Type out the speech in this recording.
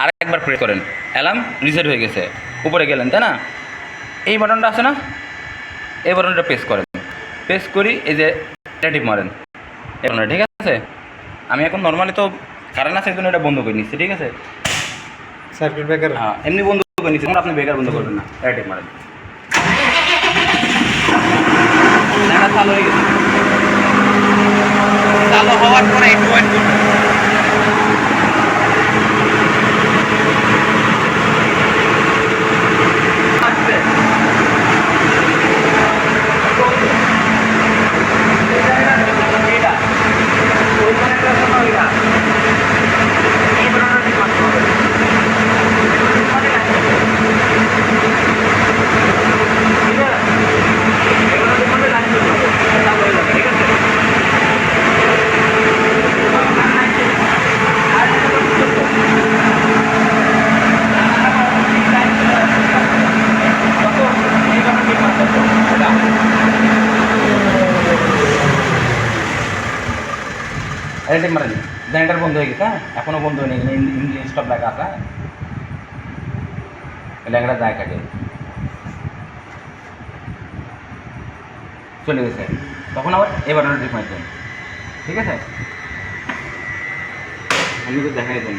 আর একবার প্রেস করেন alarm reset হয়ে গেছে উপরে গেলেন তাই না এই বাটনটা আছে না এই বাটনটা প্রেস করেন প্রেস করি এই যে টিপ মারেন বাটনটা, ঠিক আছে আমি এখন নর্মালি তো কারেন্ট আছে জন্য এটা বন্ধ করে নিচ্ছি ঠিক আছে সার্কিট ব্রেকার হ্যাঁ এমনি বন্ধ করে নিচ্ছি আপনি বেকার বন্ধ করবেন না। টিপ মারেন। দেখা চালু হয়ে গেছে এটা মারেন জেনারেটার বন্ধ হয়ে গেছে হ্যাঁ? এখনও বন্ধ হয়নি ইঞ্জিন স্টপ লাগা আছে ল্যাংড়া যায় কাটে চলে গেছে। তখন আবার এবার ঠিক আছে? আমি তো দেখাই দেন